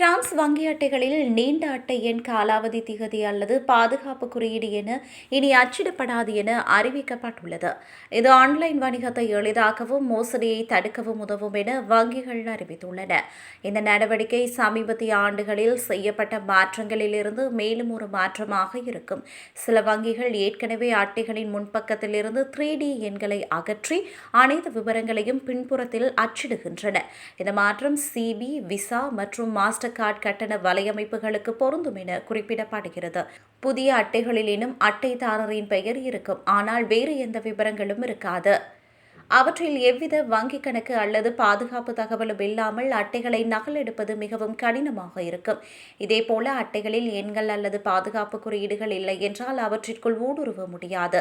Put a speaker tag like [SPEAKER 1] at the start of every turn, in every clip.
[SPEAKER 1] France வங்கி அட்டைகளில் நீண்ட அட்டை எண் காலாவதி திகதி அல்லது பாதுகாப்பு குறியீடு என இனி அச்சிடப்படாது என அறிவிக்கப்பட்டுள்ளது. இது ஆன்லைன் வணிகத்தை எளிதாக்கவும் மோசடியை தடுக்கவும் உதவும் என வங்கிகள் அறிவித்துள்ளன. இந்த நடவடிக்கை சமீபத்திய ஆண்டுகளில் செய்யப்பட்ட மாற்றங்களிலிருந்து மேலும் ஒரு மாற்றமாக இருக்கும். சில வங்கிகள் ஏற்கனவே அட்டைகளின் முன்பக்கத்திலிருந்து த்ரீ டி எண்களை அகற்றி அனைத்து விவரங்களையும் பின்புறத்தில் அச்சிடுகின்றன. இந்த மாற்றம் சிபி விசா மற்றும் மாஸ்டர் கார்டு கட்டண வலையமைப்புகளுக்கு பொருந்தும் என குறிப்பிடப்படுகிறது. புதிய அட்டைகளிலேனும் அட்டைதாரரின் பெயர் இருக்கும். ஆனால் வேறு எந்த விவரங்களும் இருக்காது. அவற்றில் எவ்வித வங்கிக் கணக்கு அல்லது பாதுகாப்பு தகவலும் இல்லாமல் அட்டைகளை நகலெடுப்பது மிகவும் கடினமாக இருக்கும். இதேபோல அட்டைகளில் எண்கள் அல்லது பாதுகாப்பு குறியீடுகள் இல்லை என்றால் அவற்றிற்குள் ஊடுருவ முடியாது.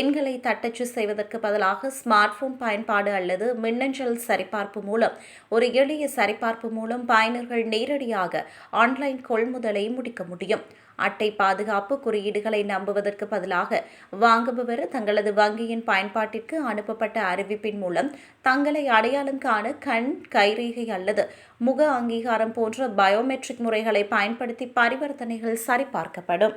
[SPEAKER 1] எண்களை தட்டச்சு செய்வதற்கு பதிலாக ஸ்மார்ட் போன் பயன்பாடு அல்லது மின்னஞ்சல் சரிபார்ப்பு மூலம் ஒரு எளிய சரிபார்ப்பு மூலம் பயனர்கள் நேரடியாக ஆன்லைன் கொள்முதலை முடிக்க முடியும். அட்டை பாதுகாப்பு குறியீடுகளை நம்புவதற்கு பதிலாக வாங்குபவர் தங்களது வங்கியின் பயன்பாட்டிற்கு அனுப்பப்பட்ட அறிவிப்பின் மூலம் தங்களை அடையாளம் காண கண் கைரேகை அல்லது முக அங்கீகாரம் போன்ற பயோமெட்ரிக் முறைகளை பயன்படுத்தி பரிவர்த்தனைகள் சரிபார்க்கப்படும்.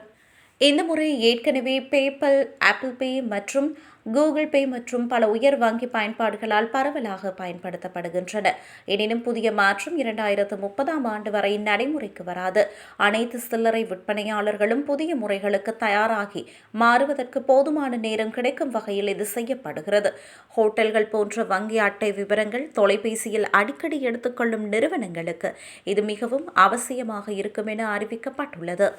[SPEAKER 1] இந்த முறை ஏற்கனவே பேபல் ஆப்பிள் பே மற்றும் கூகுள் பே மற்றும் பல உயர் வங்கி பயன்பாடுகளால் பரவலாக பயன்படுத்தப்படுகின்றன. எனினும் புதிய மாற்றம் இரண்டாயிரத்து முப்பதாம் ஆண்டு வரை நடைமுறைக்கு வராது. அனைத்து சில்லறை விற்பனையாளர்களும் புதிய முறைகளுக்கு தயாராகி மாறுவதற்கு போதுமான நேரம் கிடைக்கும் வகையில் இது செய்யப்படுகிறது. ஹோட்டல்கள் போன்ற வங்கி அட்டை விவரங்கள் தொலைபேசியில் அடிக்கடி எடுத்துக்கொள்ளும் நிறுவனங்களுக்கு இது மிகவும் அவசியமாக இருக்கும் என அறிவிக்கப்பட்டுள்ளது.